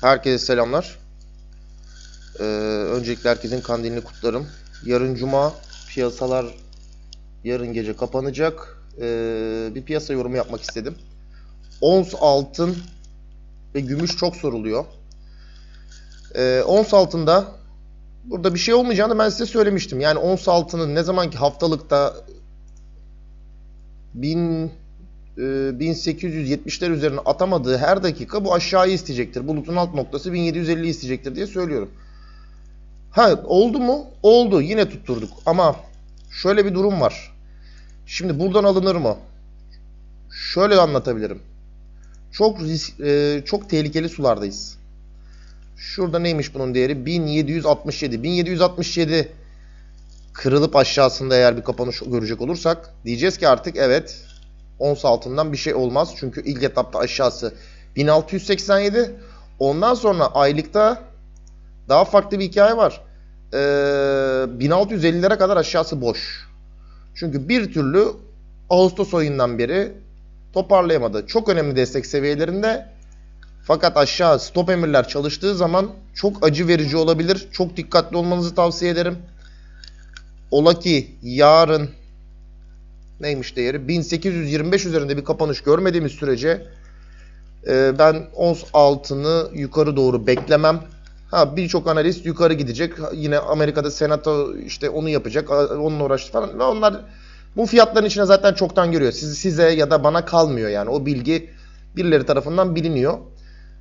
Herkese selamlar. Ee, öncelikle herkesin kandilini kutlarım. Yarın cuma piyasalar yarın gece kapanacak. Ee, bir piyasa yorumu yapmak istedim. Ons altın ve gümüş çok soruluyor. Ee, ons altında burada bir şey olmayacağını ben size söylemiştim. Yani ons altının ne zamanki haftalıkta 1000 e, 1870'ler üzerine atamadığı her dakika bu aşağıyı isteyecektir. Bulutun alt noktası 1750 isteyecektir diye söylüyorum. Ha oldu mu? Oldu. Yine tutturduk. Ama şöyle bir durum var. Şimdi buradan alınır mı? Şöyle anlatabilirim. Çok risk, e, çok tehlikeli sulardayız. Şurada neymiş bunun değeri? 1767. 1767 kırılıp aşağısında eğer bir kapanış görecek olursak diyeceğiz ki artık evet ons altından bir şey olmaz. Çünkü ilk etapta aşağısı 1687. Ondan sonra aylıkta daha farklı bir hikaye var. Ee, 1650'lere kadar aşağısı boş. Çünkü bir türlü Ağustos ayından beri toparlayamadı. Çok önemli destek seviyelerinde. Fakat aşağı stop emirler çalıştığı zaman çok acı verici olabilir. Çok dikkatli olmanızı tavsiye ederim. Ola ki yarın neymiş değeri? 1825 üzerinde bir kapanış görmediğimiz sürece e, ben ons altını yukarı doğru beklemem. Ha birçok analist yukarı gidecek. Yine Amerika'da senato işte onu yapacak. Onunla uğraştı falan. Ve onlar bu fiyatların içine zaten çoktan giriyor. Siz, size ya da bana kalmıyor yani. O bilgi birileri tarafından biliniyor.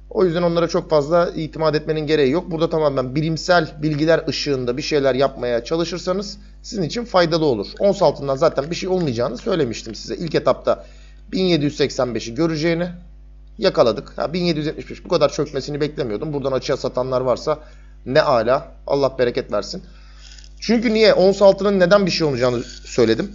O yüzden onlara çok fazla itimat etmenin gereği yok. Burada tamamen bilimsel bilgiler ışığında bir şeyler yapmaya çalışırsanız sizin için faydalı olur. Ons altından zaten bir şey olmayacağını söylemiştim size. İlk etapta 1785'i göreceğini yakaladık. Ha, 1775 bu kadar çökmesini beklemiyordum. Buradan açığa satanlar varsa ne ala. Allah bereket versin. Çünkü niye? Ons altının neden bir şey olmayacağını söyledim.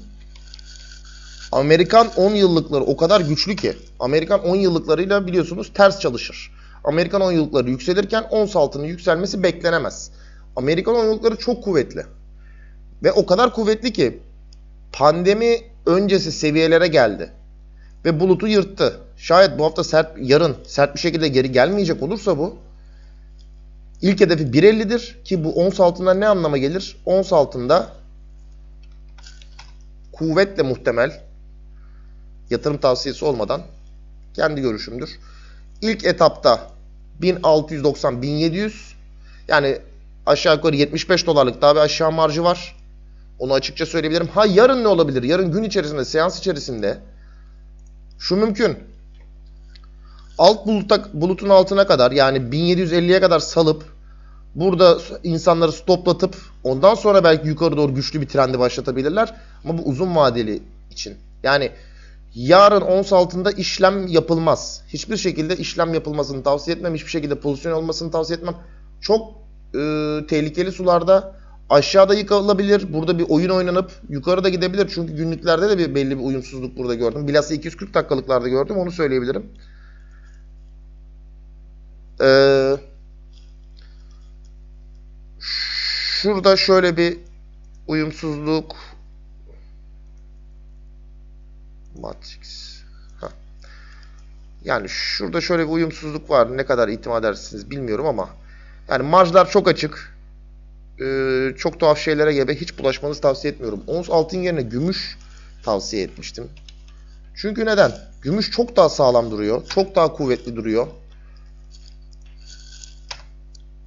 Amerikan 10 yıllıkları o kadar güçlü ki. Amerikan 10 yıllıklarıyla biliyorsunuz ters çalışır. Amerikan 10 yıllıkları yükselirken ons altının yükselmesi beklenemez. Amerikan 10 yıllıkları çok kuvvetli. Ve o kadar kuvvetli ki pandemi öncesi seviyelere geldi. Ve bulutu yırttı. Şayet bu hafta sert, yarın sert bir şekilde geri gelmeyecek olursa bu ilk hedefi 1.50'dir ki bu ons altından ne anlama gelir? Ons altında kuvvetle muhtemel yatırım tavsiyesi olmadan kendi görüşümdür. İlk etapta 1690-1700 yani aşağı yukarı 75 dolarlık daha bir aşağı marjı var. Onu açıkça söyleyebilirim. Ha yarın ne olabilir? Yarın gün içerisinde, seans içerisinde şu mümkün. Alt buluta, bulutun altına kadar yani 1750'ye kadar salıp burada insanları stoplatıp ondan sonra belki yukarı doğru güçlü bir trendi başlatabilirler. Ama bu uzun vadeli için. Yani yarın ons altında işlem yapılmaz. Hiçbir şekilde işlem yapılmasını tavsiye etmem. Hiçbir şekilde pozisyon olmasını tavsiye etmem. Çok e, tehlikeli sularda aşağıda yıkılabilir. Burada bir oyun oynanıp yukarıda gidebilir. Çünkü günlüklerde de bir belli bir uyumsuzluk burada gördüm. Bilhassa 240 dakikalıklarda gördüm. Onu söyleyebilirim. Ee, şurada şöyle bir uyumsuzluk Matrix. Yani şurada şöyle bir uyumsuzluk var. Ne kadar itimat edersiniz bilmiyorum ama yani marjlar çok açık. Ee, çok tuhaf şeylere gebe hiç bulaşmanızı tavsiye etmiyorum. Ons altın yerine gümüş tavsiye etmiştim. Çünkü neden? Gümüş çok daha sağlam duruyor. Çok daha kuvvetli duruyor.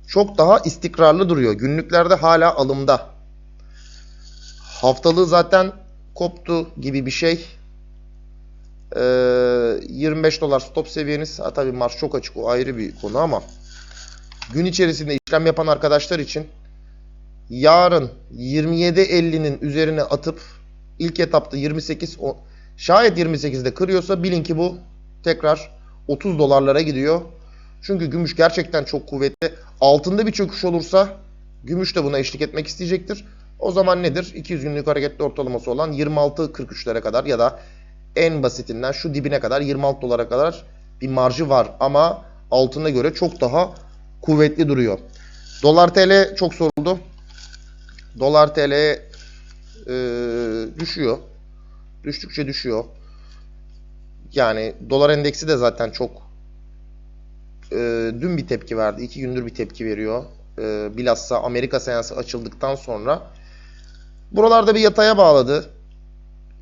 Çok daha istikrarlı duruyor. Günlüklerde hala alımda. Haftalığı zaten koptu gibi bir şey. Ee, 25 dolar stop seviyeniz. Ha, tabii marş çok açık o ayrı bir konu ama gün içerisinde işlem yapan arkadaşlar için yarın 27.50'nin üzerine atıp ilk etapta 28 o, şayet 28'de kırıyorsa bilin ki bu tekrar 30 dolarlara gidiyor. Çünkü gümüş gerçekten çok kuvvetli. Altında bir çöküş olursa gümüş de buna eşlik etmek isteyecektir. O zaman nedir? 200 günlük hareketli ortalaması olan 26-43'lere kadar ya da en basitinden şu dibine kadar 26 dolara kadar bir marjı var. Ama altına göre çok daha kuvvetli duruyor. Dolar TL çok soruldu. Dolar TL e, düşüyor. Düştükçe düşüyor. Yani dolar endeksi de zaten çok e, dün bir tepki verdi. iki gündür bir tepki veriyor. E, bilhassa Amerika seansı açıldıktan sonra. Buralarda bir yataya bağladı.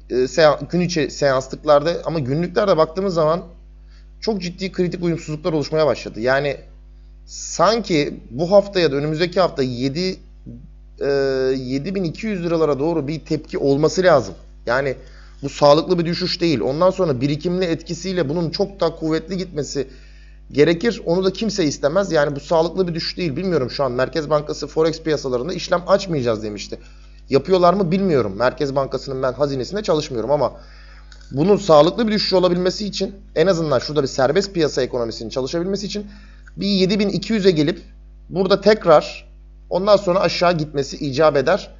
E, sean- gün içi seanslıklarda ama günlüklerde baktığımız zaman çok ciddi kritik uyumsuzluklar oluşmaya başladı. Yani sanki bu hafta ya da önümüzdeki hafta 7 e, 7200 liralara doğru bir tepki olması lazım. Yani bu sağlıklı bir düşüş değil. Ondan sonra birikimli etkisiyle bunun çok daha kuvvetli gitmesi gerekir. Onu da kimse istemez. Yani bu sağlıklı bir düşüş değil. Bilmiyorum şu an Merkez Bankası Forex piyasalarında işlem açmayacağız demişti. Yapıyorlar mı bilmiyorum. Merkez Bankası'nın ben hazinesinde çalışmıyorum ama bunun sağlıklı bir düşüş olabilmesi için en azından şurada bir serbest piyasa ekonomisinin çalışabilmesi için bir 7200'e gelip burada tekrar ondan sonra aşağı gitmesi icap eder.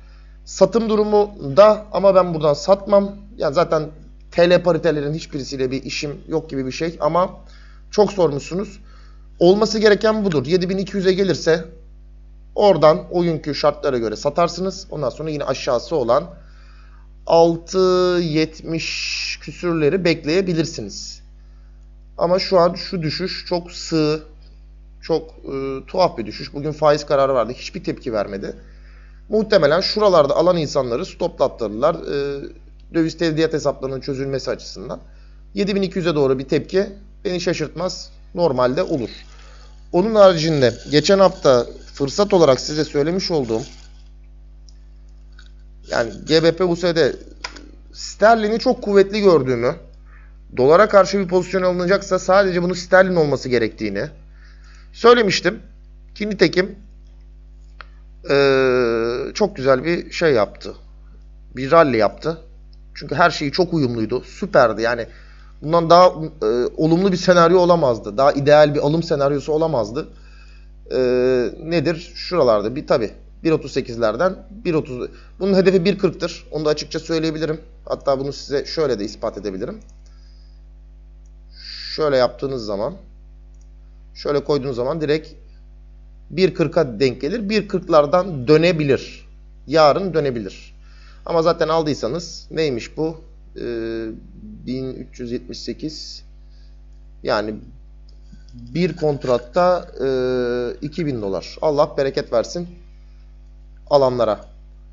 Satım durumu da ama ben buradan satmam. Yani zaten TL paritelerin hiçbirisiyle bir işim yok gibi bir şey ama çok sormuşsunuz. Olması gereken budur. 7200'e gelirse oradan o günkü şartlara göre satarsınız. Ondan sonra yine aşağısı olan 6.70 küsürleri bekleyebilirsiniz. Ama şu an şu düşüş çok sığ, çok e, tuhaf bir düşüş. Bugün faiz kararı vardı. Hiçbir tepki vermedi. Muhtemelen şuralarda alan insanları stoplattırdılar. E, döviz tevdiat hesaplarının çözülmesi açısından. 7200'e doğru bir tepki beni şaşırtmaz. Normalde olur. Onun haricinde geçen hafta fırsat olarak size söylemiş olduğum yani GBP USD sterlini çok kuvvetli gördüğümü, dolara karşı bir pozisyon alınacaksa sadece bunu sterlin olması gerektiğini söylemiştim. Ki nitekim eee, çok güzel bir şey yaptı. Bir rally yaptı. Çünkü her şeyi çok uyumluydu. Süperdi. Yani bundan daha e, olumlu bir senaryo olamazdı. Daha ideal bir alım senaryosu olamazdı. E, nedir? Şuralarda bir tabi 1.38'lerden 1.30 bunun hedefi 1.40'tır. Onu da açıkça söyleyebilirim. Hatta bunu size şöyle de ispat edebilirim. Şöyle yaptığınız zaman şöyle koyduğunuz zaman direkt 1.40'a denk gelir. 1.40'lardan dönebilir. Yarın dönebilir. Ama zaten aldıysanız neymiş bu? Ee, 1378 yani bir kontratta e, 2000 dolar. Allah bereket versin alanlara.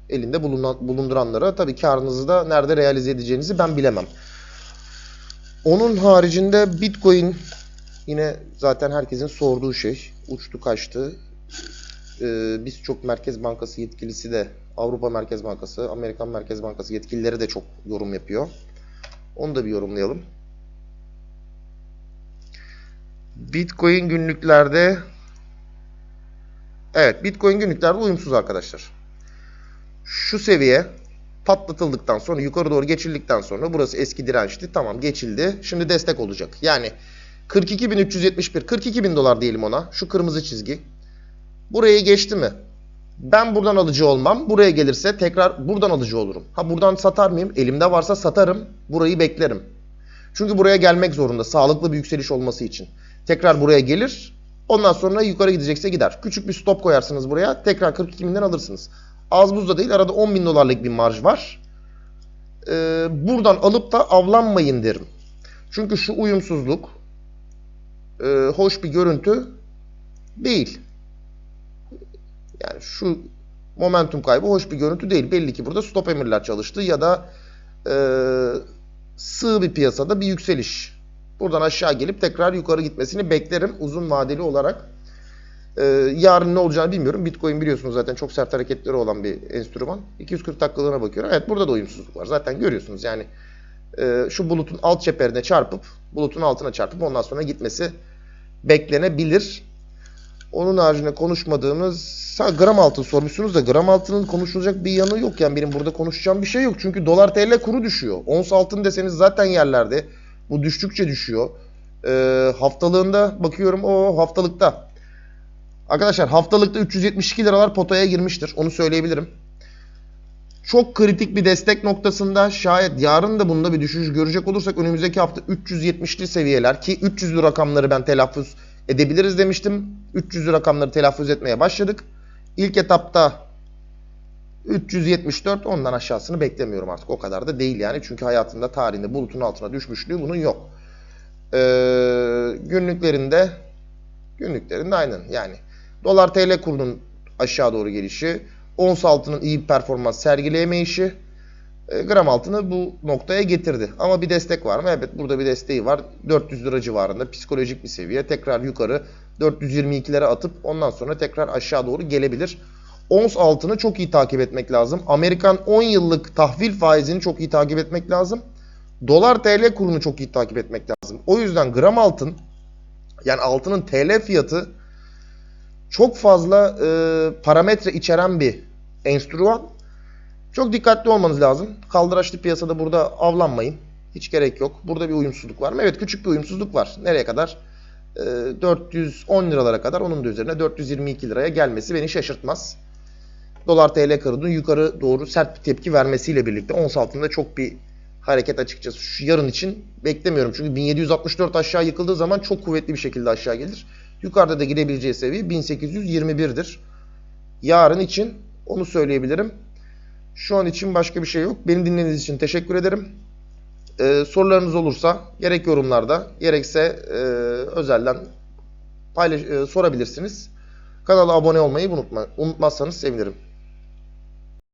Elinde bulunan, bulunduranlara. Tabii karınızı da nerede realize edeceğinizi ben bilemem. Onun haricinde Bitcoin yine zaten herkesin sorduğu şey. Uçtu kaçtı. Ee, biz çok Merkez Bankası yetkilisi de Avrupa Merkez Bankası, Amerikan Merkez Bankası yetkilileri de çok yorum yapıyor. Onu da bir yorumlayalım. Bitcoin günlüklerde Evet, Bitcoin günlüklerde uyumsuz arkadaşlar. Şu seviye patlatıldıktan sonra yukarı doğru geçildikten sonra burası eski dirençti. Tamam geçildi. Şimdi destek olacak. Yani 42.371 42.000 dolar diyelim ona. Şu kırmızı çizgi. Burayı geçti mi? Ben buradan alıcı olmam. Buraya gelirse tekrar buradan alıcı olurum. Ha buradan satar mıyım? Elimde varsa satarım. Burayı beklerim. Çünkü buraya gelmek zorunda. Sağlıklı bir yükseliş olması için. Tekrar buraya gelir. Ondan sonra yukarı gidecekse gider. Küçük bir stop koyarsınız buraya. Tekrar 42 binden alırsınız. Az buzda değil. Arada 10 bin dolarlık bir marj var. Ee, buradan alıp da avlanmayın derim. Çünkü şu uyumsuzluk e, hoş bir görüntü değil. Yani şu momentum kaybı hoş bir görüntü değil. Belli ki burada stop emirler çalıştı ya da e, sığ bir piyasada bir yükseliş. Buradan aşağı gelip tekrar yukarı gitmesini beklerim uzun vadeli olarak. E, yarın ne olacağını bilmiyorum. Bitcoin biliyorsunuz zaten çok sert hareketleri olan bir enstrüman. 240 dakikalığına bakıyorum. Evet burada da uyumsuzluk var. Zaten görüyorsunuz yani e, şu bulutun alt çeperine çarpıp bulutun altına çarpıp ondan sonra gitmesi beklenebilir. Onun haricinde konuşmadığımız gram altın sormuşsunuz da gram altının konuşulacak bir yanı yok. Yani benim burada konuşacağım bir şey yok. Çünkü dolar TL kuru düşüyor. Ons altın deseniz zaten yerlerde. Bu düştükçe düşüyor. Ee, haftalığında bakıyorum o haftalıkta. Arkadaşlar haftalıkta 372 liralar potaya girmiştir. Onu söyleyebilirim. Çok kritik bir destek noktasında şayet yarın da bunda bir düşüş görecek olursak önümüzdeki hafta 370'li seviyeler ki 300'lü rakamları ben telaffuz edebiliriz demiştim. 300'lü rakamları telaffuz etmeye başladık. İlk etapta 374 ondan aşağısını beklemiyorum artık. O kadar da değil yani. Çünkü hayatında tarihinde bulutun altına düşmüşlüğü bunun yok. Ee, günlüklerinde Günlüklerinde aynen yani. Dolar TL kurunun aşağı doğru gelişi, ons altının iyi bir performans sergileyemeyişi gram altını bu noktaya getirdi. Ama bir destek var mı? Evet burada bir desteği var. 400 lira civarında psikolojik bir seviye. Tekrar yukarı 422'lere atıp ondan sonra tekrar aşağı doğru gelebilir. Ons altını çok iyi takip etmek lazım. Amerikan 10 yıllık tahvil faizini çok iyi takip etmek lazım. Dolar TL kurunu çok iyi takip etmek lazım. O yüzden gram altın yani altının TL fiyatı çok fazla e, parametre içeren bir enstrüman. Çok dikkatli olmanız lazım. Kaldıraçlı piyasada burada avlanmayın. Hiç gerek yok. Burada bir uyumsuzluk var mı? Evet küçük bir uyumsuzluk var. Nereye kadar? E, 410 liralara kadar onun da üzerine 422 liraya gelmesi beni şaşırtmaz. Dolar TL karının yukarı doğru sert bir tepki vermesiyle birlikte ons altında çok bir hareket açıkçası şu yarın için beklemiyorum. Çünkü 1764 aşağı yıkıldığı zaman çok kuvvetli bir şekilde aşağı gelir. Yukarıda da girebileceği seviye 1821'dir. Yarın için onu söyleyebilirim. Şu an için başka bir şey yok. Beni dinlediğiniz için teşekkür ederim. Ee, sorularınız olursa gerek yorumlarda gerekse e, özelden paylaş, e, sorabilirsiniz. Kanala abone olmayı unutma, unutmazsanız sevinirim.